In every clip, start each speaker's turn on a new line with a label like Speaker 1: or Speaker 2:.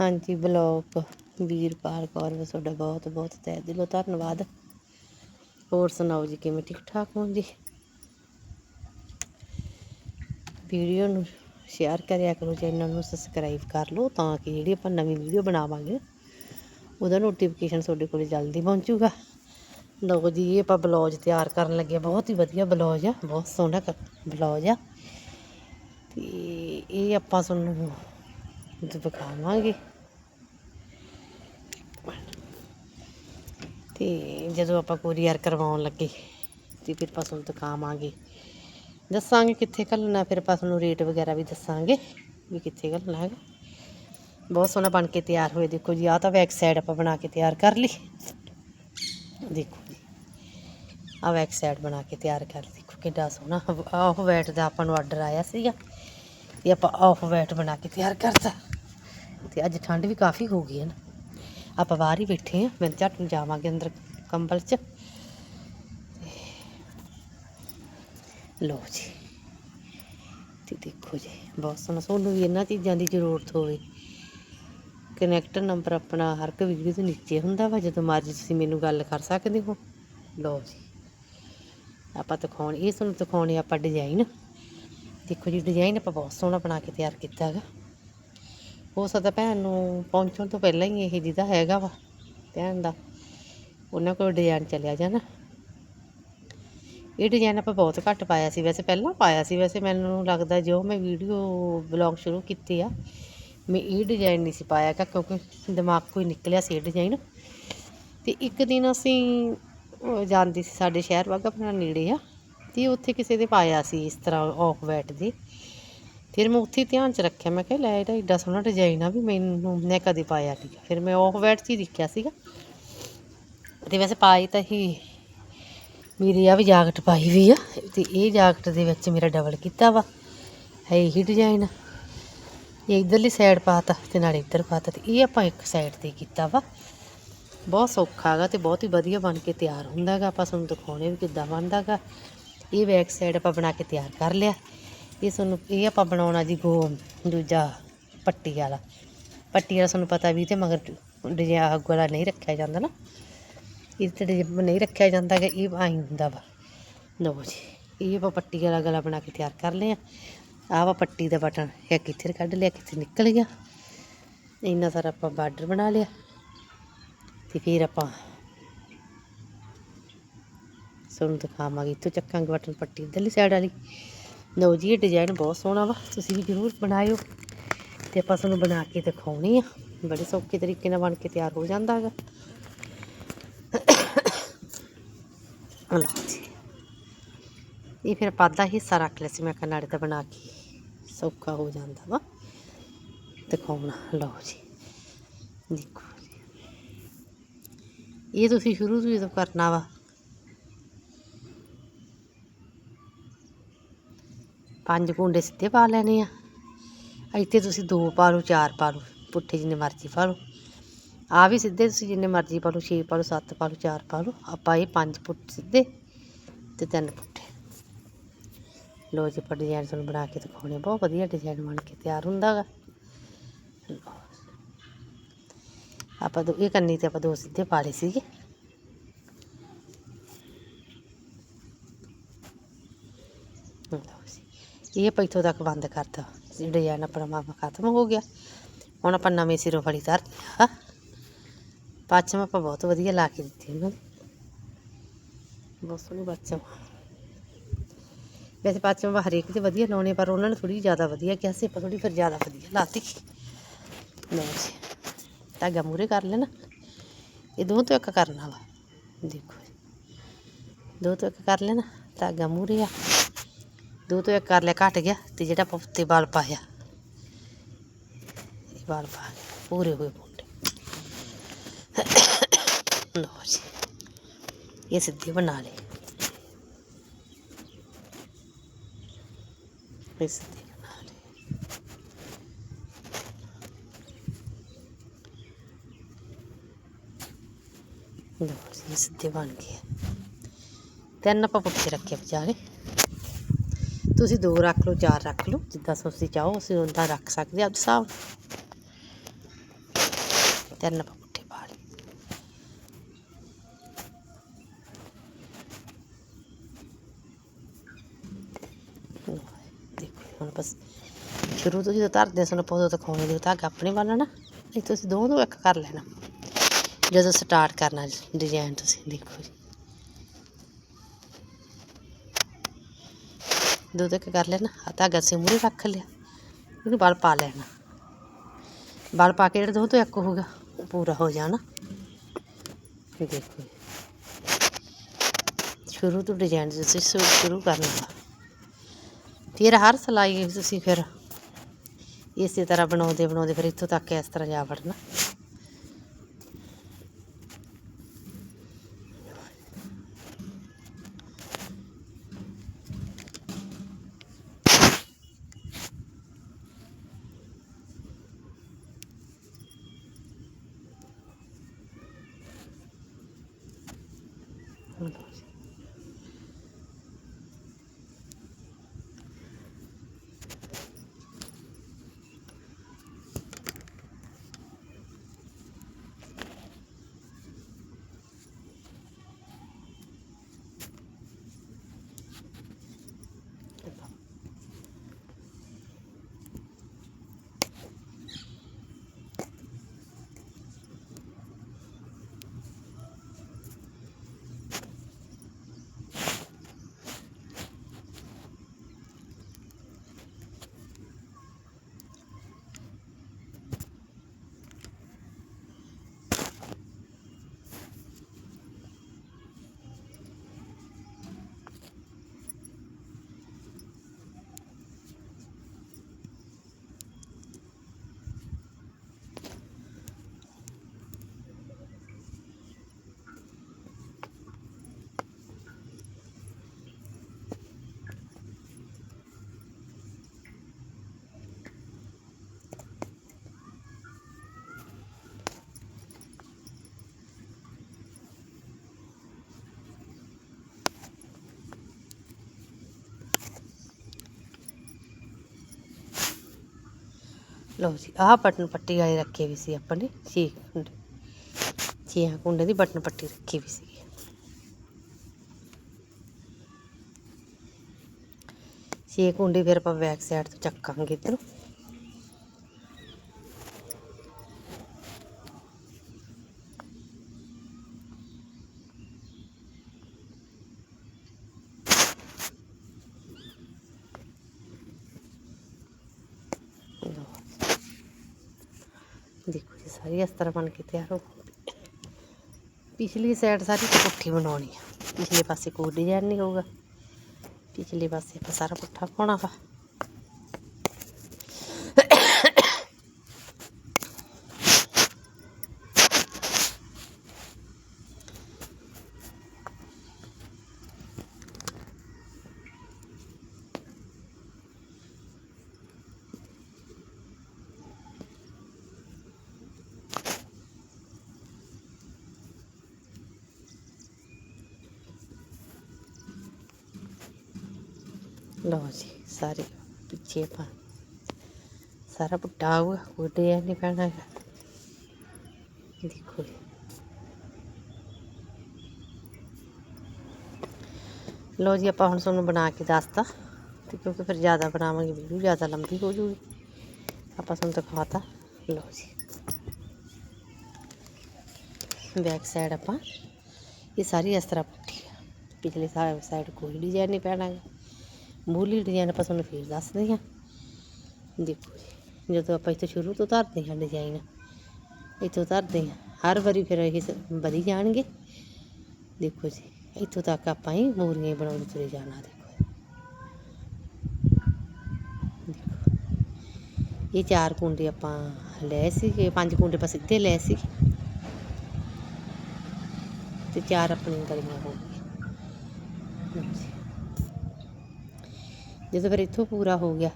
Speaker 1: ਹਾਂਜੀ, ਬਲੌਕ ਵੀਰਪਾਲ ਕੌਰ ਵੀ ਤੁਹਾਡਾ ਬਹੁਤ ਬਹੁਤ ਤਹਿ ਦਿਲੋਂ ਧੰਨਵਾਦ। ਹੋਰ ਸੁਣਾਓ ਜੀ, ਕਿਵੇਂ ਠੀਕ ਠਾਕ ਹੋ ਜੀ? ਵੀਡੀਓ ਨੂੰ ਸ਼ੇਅਰ ਕਰਿਆ ਕਰੋ, ਚੈਨਲ ਨੂੰ ਸਬਸਕ੍ਰਾਈਬ ਕਰ ਲਓ, ਤਾਂ ਕਿ ਜਿਹੜੀ ਆਪਾਂ ਨਵੀਂ ਵੀਡੀਓ ਬਣਾਵਾਂਗੇ, ਉਹਦਾ ਨੋਟੀਫਿਕੇਸ਼ਨ ਤੁਹਾਡੇ ਕੋਲ ਜਲਦੀ ਪਹੁੰਚੂਗਾ। ਲਓ ਜੀ, ਇਹ ਆਪਾਂ ਬਲੌਜ ਤਿਆਰ ਕਰਨ ਲੱਗੇ ਬਹੁਤ ਹੀ ਵਧੀਆ ਬਲੌਜ ਆ, ਬਹੁਤ ਸੋਹਣਾ ਬਲੌਜ ਆ। ਤੇ ਇਹ ਆਪਾਂ ਤੁਹਾਨੂੰ ਦਿਖਾਵਾਂਗੇ। ਤੇ ਜਦੋਂ ਆਪਾਂ ਕੋਰੀਅਰ ਕਰਵਾਉਣ ਲੱਗੇ ਤੇ ਫਿਰ ਆਪਾਂ ਤੁਹਾਨੂੰ ਦਿਖਾਵਾਂਗੇ। ਦੱਸਾਂਗੇ ਕਿੱਥੇ ਘੱਲਣਾ, ਫਿਰ ਆਪਾਂ ਤੁਹਾਨੂੰ ਰੇਟ ਵਗੈਰਾ ਵੀ ਦੱਸਾਂਗੇ ਵੀ ਕਿੱਥੇ ਘੱਲਣਾ ਹੈਗਾ। ਬਹੁਤ ਸੋਹਣਾ ਬਣ ਕੇ ਤਿਆਰ ਹੋਏ। ਦੇਖੋ ਜੀ, ਆਹ ਤਾਂ ਬੈਕ ਸਾਈਡ ਆਪਾਂ ਬਣਾ ਕੇ ਤਿਆਰ ਕਰ ਲਈ। ਦੇਖੋ ਜੀ, ਆਹ ਬੈਕ ਸਾਈਡ ਬਣਾ ਕੇ ਤਿਆਰ ਕਰ ਦੇਖੋ ਕਿੰਨਾ ਸੋਹਣਾ। ਆਫ ਵੈਟ ਦਾ ਆਪਾਂ ਨੂੰ ਆਰਡਰ ਆਇਆ ਸੀਗਾ ਤੇ ਆਪਾਂ ਆਫ ਵੈਟ ਬਣਾ ਕੇ ਤਿਆਰ ਕਰਤਾ। ਤੇ ਅੱਜ ਠੰਡ ਵੀ ਕਾਫੀ ਹੋ ਗਈ ਹੈ ਨਾ। ਆਪਾਂ ਬਾਹਰ ਹੀ ਬੈਠੇ ਆ ਮੈਂ ਝੱਟ ਨੂੰ ਜਾਵਾਂਗੇ ਅੰਦਰ ਕੰਬਲ 'ਚ। ਤੇ ਲਓ ਜੀ। ਤੇ ਦੇਖੋ ਜੀ, ਬਹੁਤ ਸੋਹਣਾ। ਤੁਹਾਨੂੰ ਵੀ ਇਹਨਾਂ ਚੀਜ਼ਾਂ ਦੀ ਜ਼ਰੂਰਤ ਹੋਵੇ। ਕਨੈਕਟ ਨੰਬਰ ਆਪਣਾ ਹਰ ਇੱਕ ਵੀਡੀਓ ਦੇ ਨੀਚੇ ਹੁੰਦਾ ਵਾ, ਜਦੋਂ ਮਰਜ਼ੀ ਤੁਸੀਂ ਮੈਨੂੰ ਗੱਲ ਕਰ ਸਕਦੇ ਹੋ। ਲਓ ਜੀ। ਆਪਾਂ ਦਿਖਾਉਣ, ਇਹ ਤੁਹਾਨੂੰ ਦਿਖਾਉਣੇ ਆਪਾਂ ਡਿਜ਼ਾਈਨ ਦੇਖੋ ਜੀ ਡਿਜ਼ਾਈਨ ਆਪਾਂ ਬਹੁਤ ਸੋਹਣਾ ਬਣਾ ਕੇ ਤਿਆਰ ਕੀਤਾ ਹੈਗਾ। ਹੋ ਸਕਦਾ ਭੈਣ ਨੂੰ ਪਹੁੰਚਣ ਤੋਂ ਪਹਿਲਾਂ ਹੀ ਇਹ ਜਿਹਦਾ ਹੈਗਾ ਵਾ ਭੈਣ ਦਾ। ਉਹਨਾਂ ਕੋਲ ਡਿਜ਼ਾਈਨ ਚੱਲਿਆ ਜਾਣਾ ਇਹ ਡਿਜ਼ਾਈਨ ਆਪਾਂ ਬਹੁਤ ਘੱਟ ਪਾਇਆ ਸੀ। ਵੈਸੇ ਪਹਿਲਾਂ ਪਾਇਆ ਸੀ। ਵੈਸੇ ਮੈਨੂੰ ਲੱਗਦਾ ਜੋ ਮੈਂ ਵੀਡੀਓ ਬਲੌਗ ਸ਼ੁਰੂ ਕੀਤੇ ਆ, ਮੈਂ ਇਹ ਡਿਜ਼ਾਈਨ ਨਹੀਂ ਸੀ ਪਾਇਆ ਕਿਉਂਕਿ ਦਿਮਾਗ ਕੋਈ ਨਿਕਲਿਆ ਸੀ ਇਹ ਡਿਜ਼ਾਈਨ। ਤੇ ਇੱਕ ਦਿਨ ਅਸੀਂ ਉਹ ਜਾਂਦੀ ਸੀ ਸਾਡੇ ਸ਼ਹਿਰ ਵਾਗਾ ਆਪਣਾ ਨੇੜੇ ਆ, ਤੇ ਉੱਥੇ ਕਿਸੇ ਦੇ ਪਾਇਆ ਸੀ ਇਸ ਤਰ੍ਹਾਂ ਆਫ ਵਾਈਟ ਦੇ। ਫਿਰ ਮੈਂ ਉੱਥੇ ਧਿਆਨ ਚ ਰੱਖਿਆ, ਮੈਂ ਕਿਹਾ ਲੈ ਇਹਦਾ ਏਡਾ ਸੋਹਣਾ ਡਿਜ਼ਾਈਨ ਆ ਵੀ ਮੈਨੂੰ, ਮੈਂ ਕਦੇ ਪਾਇਆ ਨਹੀਂ ਗਾ। ਫਿਰ ਮੈਂ ਉਹ ਵੈਟ 'ਚ ਹੀ ਦੇਖਿਆ ਸੀਗਾ। ਤੇ ਵੈਸੇ ਪਾਈ ਤਾਂ ਹੀ ਮੇਰੀ ਆ ਵੀ ਜਾਕਟ ਪਾਈ ਵੀ ਆ, ਤੇ ਇਹ ਜਾਕਟ ਦੇ ਵਿੱਚ ਮੇਰਾ ਡਬਲ ਕੀਤਾ ਵਾ। ਹੈ ਇਹੀ ਡਿਜ਼ਾਈਨ ਇਹ ਇਧਰਲੀ ਸਾਈਡ ਪਾਤਾ ਤੇ ਨਾਲ ਇੱਧਰ ਪਾਤਾ ਤੇ ਇਹ ਆਪਾਂ ਇੱਕ ਸਾਈਡ ਤੇ ਕੀਤਾ ਵਾ। ਬਹੁਤ ਸੌਖਾ ਹੈਗਾ ਤੇ ਬਹੁਤ ਹੀ ਵਧੀਆ ਬਣ ਕੇ ਤਿਆਰ ਹੁੰਦਾ ਹੈਗਾ ਆਪਾਂ ਤੁਹਾਨੂੰ ਦਿਖਾਉਣੇ ਵੀ ਕਿੱਦਾਂ ਬਣਦਾ ਹੈਗਾ ਇਹ ਬੈਕ ਸਾਈਡ ਆਪਾਂ ਬਣਾ ਕੇ ਤਿਆਰ ਕਰ ਲਿਆ। ਇਹ ਤੁਹਾਨੂੰ ਇਹ ਆਪਾਂ ਬਣਾਉਣਾ ਜੀ ਗੋ, ਦੂਜਾ ਪੱਟੀ ਵਾਲਾ। ਪੱਟੀ ਵਾਲਾ ਤੁਹਾਨੂੰ ਪਤਾ ਵੀ ਤੇ ਮਗਰ ਡਿਜ਼ਾਈਨ ਅੱਗ ਵਾਲਾ ਨਹੀਂ ਰੱਖਿਆ ਜਾਂਦਾ ਨਾ, ਇਹ ਤੇ ਡਿਜ਼ਾਈਨ ਨਹੀਂ ਰੱਖਿਆ ਜਾਂਦਾ ਕਿ ਇਹ ਆਈ ਹੁੰਦਾ ਵਾ। ਲਓ ਜੀ, ਇਹ ਆਪਾਂ ਪੱਟੀ ਵਾਲਾ ਗਲਾ ਬਣਾ ਕੇ ਤਿਆਰ ਕਰ ਲਿਆ ਆਹ ਵਾ ਪੱਟੀ ਦਾ ਬਟਨ, ਇਹ ਕਿੱਥੇ ਕੱਢ ਲਿਆ, ਕਿੱਥੇ ਨਿਕਲ ਗਿਆ। ਇੰਨਾ ਸਾਰਾ ਆਪਾਂ ਬਾਰਡਰ ਬਣਾ ਲਿਆ ਤੇ ਫਿਰ ਆਪਾਂ ਤੁਹਾਨੂੰ ਦਿਖਾਵਾਂਗੇ, ਇੱਥੋਂ ਚੱਕਾਂਗੇ ਬਟਨ ਪੱਟੀ, ਇੱਧਰਲੀ ਸਾਈਡ ਵਾਲੀ। ਲਓ ਜੀ, ਇਹ ਡਿਜ਼ਾਈਨ ਬਹੁਤ ਸੋਹਣਾ ਵਾ, ਤੁਸੀਂ ਵੀ ਜ਼ਰੂਰ ਬਣਾਇਓ। ਤੇ ਆਪਾਂ ਤੁਹਾਨੂੰ ਬਣਾ ਕੇ ਦਿਖਾਉਣੀ ਆ। ਬੜੇ ਸੌਖੇ ਤਰੀਕੇ ਨਾਲ ਬਣ ਕੇ ਤਿਆਰ ਹੋ ਜਾਂਦਾ ਹੈਗਾ। ਲਓ ਜੀ। ਇਹ ਫਿਰ ਪਾਦਾ ਹਿੱਸਾ ਰੱਖ ਲਿਆ ਸੀ, ਮੈਂ ਕਿਹਾ ਨਾਲੇ ਤਾਂ ਬਣਾ ਕੇ ਸੌਖਾ ਹੋ ਜਾਂਦਾ ਵਾ। ਦਿਖਾਉਣਾ, ਲਓ ਜੀ। ਦੇਖੋ ਜੀ। ਇਹ ਤੁਸੀਂ ਸ਼ੁਰੂ ਤੋਂ ਜਦੋਂ ਕਰਨਾ ਵਾ ਪੰਜ ਕੁੰਡੇ ਸਿੱਧੇ ਪਾ ਲੈਣੇ ਆ। ਇੱਥੇ ਤੁਸੀਂ ਦੋ ਪਾ ਲਓ, ਚਾਰ ਪਾ ਲਓ, ਪੁੱਠੇ ਜਿੰਨੇ ਮਰਜ਼ੀ ਪਾ ਲਓ। ਆ ਵੀ ਸਿੱਧੇ ਤੁਸੀਂ ਜਿੰਨੇ ਮਰਜ਼ੀ ਪਾ ਲਓ, ਛੇ ਪਾ ਲਓ, ਸੱਤ ਪਾ ਲਓ, ਚਾਰ ਪਾ ਲਓ। ਆਪਾਂ ਇਹ ਪੰਜ ਪੁੱਠ ਸਿੱਧੇ ਤੇ ਤਿੰਨ ਪੁੱਠੇ। ਲੋ ਜੀ, ਆਪਾਂ ਡਿਜ਼ਾਈਨ ਤੁਹਾਨੂੰ ਬਣਾ ਕੇ ਦਿਖਾਉਣੇ ਬਹੁਤ ਵਧੀਆ ਡਿਜ਼ਾਈਨ ਬਣ ਕੇ ਤਿਆਰ ਹੁੰਦਾ ਗਾ। ਆਪਾਂ ਦੋ, ਇਹ ਕੰਨੀ ਤੇ ਆਪਾਂ ਦੋ ਸਿੱਧੇ ਪਾ ਲਏ ਸੀਗੇ। ਲਓ। ਇਹ ਆਪਾਂ ਇੱਥੋਂ ਤੱਕ ਬੰਦ ਕਰਤਾ ਡਿਜ਼ਾਈਨ ਆਪਣਾ ਮਾਮਾ ਖਤਮ ਹੋ ਗਿਆ। ਹੁਣ ਆਪਾਂ ਨਵੇਂ ਸਿਰੋਂ ਫੜੀ ਧਰ ਆ ਪਾਚਮ ਆਪਾਂ ਬਹੁਤ ਵਧੀਆ ਲਾ ਕੇ ਦਿੱਤੀ ਉਹਨਾਂ ਦੀ। ਬਹੁਤ ਸੋਹਣੀ ਪਾਚਮ ਵੈਸੇ ਪਾਚਮ ਹਰੇਕ ਦੇ ਵਧੀਆ ਲਾਉਣੇ ਪਰ ਉਹਨਾਂ ਨੇ ਥੋੜੀ ਜ਼ਿਆਦਾ ਵਧੀਆ ਕਿਹਾ ਸੀ, ਆਪਾਂ ਥੋੜੀ ਫਿਰ ਜ਼ਿਆਦਾ ਵਧੀਆ ਲਾਤੀ ਲਓ ਜੀ, ਧਾਗਾ ਮੂਰੇ ਕਰ ਲੈਣਾ। ਇਹ ਦੋ ਤੋਂ ਇੱਕ ਕਰਨਾ ਵਾ। ਦੇਖੋ ਜੀ। ਦੋ ਤੋਂ ਇੱਕ ਕਰ ਲੈਣਾ, ਧਾਗਾ ਮੂਰੇ ਆ। ਦੋ ਤੋਂ ਇੱਕ ਕਰ ਲਿਆ ਘਟ ਗਿਆ ਤੇ ਜਿਹੜਾ ਆਪਾਂ ਉੱਤੇ ਵਾਲ ਪਾਇਆ ਇਹ ਵਾਲ ਪਾ ਕੇ ਪੂਰੇ ਹੋਏ ਮੁੰਡੇ ਲਓ ਜੀ ਇਹ ਸਿੱਧੇ ਬਣਾ ਲਏ ਇਹ ਸਿੱਧੇ ਬਣਾ ਲਏ ਲਓ ਜੀ ਇਹ ਸਿੱਧੇ ਬਣ ਗਏ ਤਿੰਨ ਆਪਾਂ ਪੁੱਠੇ ਰੱਖੇ ਵਿਚਾਰੇ ਤੁਸੀਂ ਦੋ ਰੱਖ ਲਓ ਚਾਰ ਰੱਖ ਲਓ ਜਿੱਦਾਂ ਤੁਸੀਂ ਚਾਹੋ ਅਸੀਂ ਉਦਾਂ ਰੱਖ ਸਕਦੇ ਆ ਆਪ ਹਿਸਾਬ ਤਿੰਨ ਪੁੱਠੇ ਪਾ ਲਏ। ਲਓ, ਦੇਖੋ ਹੁਣ ਬਸ ਸ਼ੁਰੂ ਤੋਂ ਜਦੋਂ ਧਰਦੇ ਸਾਨੂੰ ਪੌਦੋਂ ਦਿਖਾਉਣੇ ਜਦੋਂ ਧਾਗਾ ਆਪਣੇ ਬੰਨਣਾ ਨਹੀਂ ਤੁਸੀਂ ਦੋ ਦੋ ਇੱਕ ਕਰ ਲੈਣਾ। ਜਦੋਂ ਸਟਾਰਟ ਕਰਨਾ ਡਿਜ਼ਾਈਨ ਤੁਸੀਂ ਦੇਖੋ ਜੀ। ਦੋ ਦੋ ਕਰ ਲੈਣਾ ਆ ਧਾਗਾ ਸੇ ਮੂਰੇ ਰੱਖ ਲਿਆ, ਇਹਨੂੰ ਬਲ ਪਾ ਲੈਣਾ। ਬਲ ਪਾ ਕੇ ਜਿਹੜਾ ਦੋ ਤੋਂ ਇੱਕ ਹੋਊਗਾ, ਉਹ ਪੂਰਾ ਹੋ ਜਾਣਾ। ਦੇਖੋ। ਜੀ। ਸ਼ੁਰੂ ਤੋਂ ਡਿਜ਼ਾਈਨ ਤੁਸੀਂ ਸ਼ੁਰੂ ਸ਼ੁਰੂ ਕਰਨਾ। ਵਾ ਫਿਰ ਹਰ ਸਿਲਾਈ ਤੁਸੀਂ ਫਿਰ ਇਸੇ ਤਰ੍ਹਾਂ ਬਣਾਉਂਦੇ ਬਣਾਉਂਦੇ ਫਿਰ ਇੱਥੋਂ ਤੱਕ ਇਸ ਤਰ੍ਹਾਂ ਜਾ ਵੜਨਾ। そうだ。ਲਓ ਜੀ, ਆਹ ਬਟਨ ਪੱਟੀ ਵਾਲੇ ਰੱਖੇ ਵੀ ਸੀ ਆਪਾਂ ਨੇ ਛੇ ਕੁੰਡੇ। ਛੇ ਕੁੰਡੇ ਦੀ ਬਟਨ ਪੱਟੀ ਰੱਖੀ ਵੀ ਸੀ। ਛੇ ਕੁੰਡੇ ਫਿਰ ਆਪਾਂ ਬੈਕ ਸਾਈਡ ਤੋਂ ਚੱਕਾਂਗੇ ਇੱਧਰੋਂ। ਸਾਰੀ ਇਸ ਬਣ ਕੇ ਤਿਆਰ ਹੋ ਪਿਛਲੀ ਸਾਈਡ ਸਾਰੀ ਪੁੱਠੀ ਬਣਾਉਣੀ ਆ। ਪਿਛਲੇ ਪਾਸੇ ਕੋਈ ਡਿਜ਼ਾਈਨ ਨਹੀਂ ਹੋਊਗਾ। ਪਿਛਲੇ ਪਾਸੇ ਆਪਾਂ ਸਾਰਾ ਪੁੱਠਾ ਪਾਉਣਾ ਵਾ। ਲਓ ਜੀ, ਸਾਰੇ ਪਿੱਛੇ ਆਪਾਂ ਸਾਰਾ ਪੁੱਟਾ ਆਊਗਾ ਕੋਈ ਡਿਜ਼ਾਈਨ ਨਹੀਂ ਪੈਣਾ ਹੈਗਾ। ਦੇਖੋ ਜੀ। ਲਓ ਜੀ, ਆਪਾਂ ਹੁਣ ਤੁਹਾਨੂੰ ਬਣਾ ਕੇ ਦੱਸਤਾ, ਤੇ ਕਿਉਂਕਿ ਫਿਰ ਜ਼ਿਆਦਾ ਬਣਾਵਾਂਗੇ, ਵੀਡੀਓ ਜ਼ਿਆਦਾ ਲੰਬੀ ਹੋ ਜੂਗੀ। ਆਪਾਂ ਤੁਹਾਨੂੰ ਦਿਖਾਤਾ। ਲਓ ਜੀ। ਬੈਕ ਸਾਈਡ ਆਪਾਂ, ਇਹ ਸਾਰੀ ਇਸ ਤਰ੍ਹਾਂ ਪੁੱਠੀ ਆ। ਪਿਛਲੇ ਸਾਈਡ ਕੋਈ ਡਿਜ਼ਾਈਨ ਨਹੀਂ ਪੈਣਾ ਹੈਗਾ ਮੂਲੀ ਡਿਜ਼ਾਈਨ ਆਪਾਂ ਤੁਹਾਨੂੰ ਫੇਰ ਦੱਸਦੇ ਹਾਂ। ਦੇਖੋ ਜੀ, ਜਦੋਂ ਆਪਾਂ ਇੱਥੇ ਸ਼ੁਰੂ ਤੋਂ ਧਰਦੇ ਹਾਂ ਡਿਜ਼ਾਈਨ ਇੱਥੋਂ ਧਰਦੇ ਹਾਂ, ਹਰ ਵਾਰੀ ਫਿਰ ਇਹ ਵਧੀ ਜਾਣਗੇ। ਦੇਖੋ ਜੀ, ਇੱਥੋਂ ਤੱਕ ਆਪਾਂ ਹੀ ਮੂਰੀਆਂ ਹੀ ਬਣਾਉਂਦੇ ਤੁਰੇ ਜਾਣਾ, ਦੇਖੋ। ਦੇਖੋ। ਇਹ ਚਾਰ ਕੁੰਡੇ ਆਪਾਂ ਲਏ ਸੀ ਪੰਜ ਕੁੰਡੇ ਆਪਾਂ ਸਿੱਧੇ ਲਏ ਸੀ। ਤੇ ਚਾਰ ਆਪਣੀਆਂ ਕਰੀਆਂ ਹੋ ਗਈਆਂ। ਜਦੋਂ ਫਿਰ ਇੱਥੋਂ ਪੂਰਾ ਹੋ ਗਿਆ,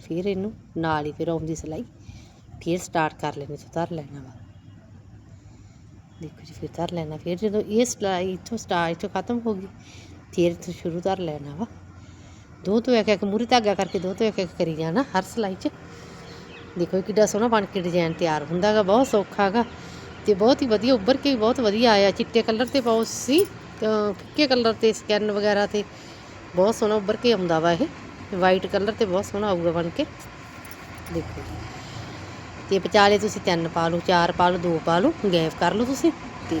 Speaker 1: ਫਿਰ ਇਹਨੂੰ ਨਾਲ ਹੀ ਫਿਰ ਆਉਂਦੀ ਸਿਲਾਈ, ਫਿਰ ਸਟਾਰਟ ਕਰ ਲੈਣੀ ਤੋਂ ਧਰ ਲੈਣਾ ਵਾ। ਦੇਖੋ ਜੀ, ਫਿਰ ਧਰ ਲੈਣਾ, ਫਿਰ ਜਦੋਂ ਇਹ ਸਿਲਾਈ ਇੱਥੋਂ ਸਟਾਰਟ ਇੱਥੋਂ ਖਤਮ ਹੋ ਗਈ, ਫਿਰ ਇੱਥੋਂ ਸ਼ੁਰੂ ਧਰ ਲੈਣਾ ਵਾ। ਦੋ ਤੋਂ ਇੱਕ ਇੱਕ ਮੂਰੀ ਧਾਗਾ ਕਰਕੇ ਦੋ ਤੋਂ ਇੱਕ ਇੱਕ ਕਰੀ ਜਾਣਾ ਹਰ ਸਿਲਾਈ 'ਚ। ਦੇਖੋ ਇਹ ਕਿੱਡਾ ਸੋਹਣਾ ਬਣ ਕੇ ਡਿਜ਼ਾਈਨ ਤਿਆਰ ਹੁੰਦਾ ਗਾ, ਬਹੁਤ ਸੌਖਾ ਗਾ, ਤੇ ਬਹੁਤ ਹੀ ਵਧੀਆ, ਉੱਭਰ ਕੇ ਵੀ ਬਹੁਤ ਵਧੀਆ ਆਇਆ। ਚਿੱਟੇ ਕਲਰ ਤੇ ਬਹੁਤ ਸੀ ਤਾਂ ਫਿੱਕੇ ਕਲਰ ਤੇ ਸਕੈਨ ਵਗੈਰਾ ਤੇ। ਬਹੁਤ ਸੋਹਣਾ ਉੱਭਰ ਕੇ ਆਉਂਦਾ ਵਾ ਇਹ। ਵਾਈਟ ਕਲਰ ਤੇ ਬਹੁਤ ਸੋਹਣਾ ਆਊਗਾ ਬਣ ਕੇ। ਦੇਖੋ ਜੀ। ਤੇ ਵਿਚਾਲੇ ਤੁਸੀਂ ਤਿੰਨ ਪਾ ਲਓ, ਚਾਰ ਪਾ ਲਓ, ਦੋ ਪਾ ਲਓ, ਗੈਪ ਕਰ ਲਓ ਤੁਸੀਂ। ਤੇ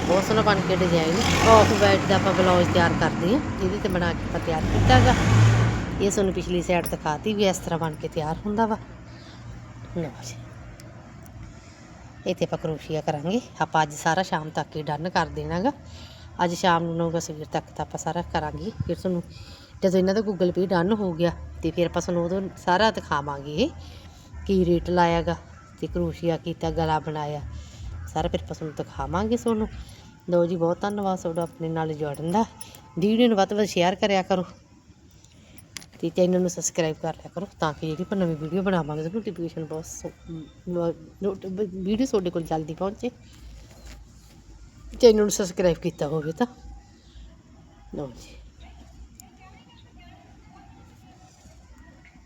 Speaker 1: ਬਹੁਤ ਸੋਹਣਾ ਬਣ ਕੇ ਡਿਜ਼ਾਈਨ ਆਫ ਵਾਈਟ ਦਾ ਆਪਾਂ ਬਲੌਜ਼ ਤਿਆਰ ਕਰਦੇ ਹਾਂ। ਇਹਦੇ ਤੇ ਬਣਾ ਕੇ ਆਪਾਂ ਤਿਆਰ ਕੀਤਾ ਗਾ। ਇਹ ਤੁਹਾਨੂੰ ਪਿਛਲੀ ਸਾਈਡ ਦਿਖਾਤੀ ਵੀ ਇਸ ਤਰ੍ਹਾਂ ਬਣ ਕੇ ਤਿਆਰ ਹੁੰਦਾ ਵਾ। ਲਓ ਜੀ। ਇੱਥੇ ਆਪਾਂ ਕਰੋਸ਼ੀਆ ਕਰਾਂਗੇ। ਆਪਾਂ ਅੱਜ ਸਾਰਾ ਸ਼ਾਮ ਤੱਕ ਹੀ ਡਨ ਕਰ ਦੇਣਾਗਾ ਅੱਜ ਸ਼ਾਮ ਨੂੰ ਨੌ ਸਵੇਰ ਤੱਕ ਤਾਂ ਆਪਾਂ ਸਾਰਾ ਕਰਾਂਗੇ। ਫਿਰ ਤੁਹਾਨੂੰ ਜਦੋਂ ਇਹਨਾਂ ਦਾ ਗੂਗਲ ਪੇ ਡਨ ਹੋ ਗਿਆ ਤੇ ਫਿਰ ਆਪਾਂ ਤੁਹਾਨੂੰ ਉਦੋਂ ਸਾਰਾ ਦਿਖਾਵਾਂਗੇ ਇਹ ਕੀ ਰੇਟ ਲਾਇਆਗਾ ਤੇ ਕਰੋਸ਼ੀਆ ਕੀਤਾ, ਗਲਾ ਬਣਾਇਆ। ਸਾਰਾ ਫਿਰ ਆਪਾਂ ਤੁਹਾਨੂੰ ਦਿਖਾਵਾਂਗੇ ਤੁਹਾਨੂੰ। ਲਓ ਜੀ, ਬਹੁਤ ਧੰਨਵਾਦ ਤੁਹਾਡਾ ਆਪਣੇ ਨਾਲ ਜੁੜਨ ਦਾ। ਵੀਡੀਓ ਨੂੰ ਵੱਧ ਤੋਂ ਵੱਧ ਸ਼ੇਅਰ ਕਰਿਆ ਕਰੋ ਤੇ ਚੈਨਲ ਨੂੰ ਸਬਸਕ੍ਰਾਈਬ ਕਰ ਲਿਆ ਕਰੋ ਤਾਂ ਕਿ ਜਿਹੜੀ ਆਪਾਂ ਨਵੀਂ ਵੀਡੀਓ ਬਣਾਵਾਂਗੇ ਨੋਟੀਫਿਕੇਸ਼ਨ ਬਹੁਤ ਵੀਡੀਓ ਤੁਹਾਡੇ ਕੋਲ ਜਲਦੀ ਪਹੁੰਚੇ। ਚੈਨਲ ਨੂੰ ਸਬਸਕ੍ਰਾਈਬ ਕੀਤਾ ਹੋਵੇ ਤਾਂ। ਲਓ ਜੀ।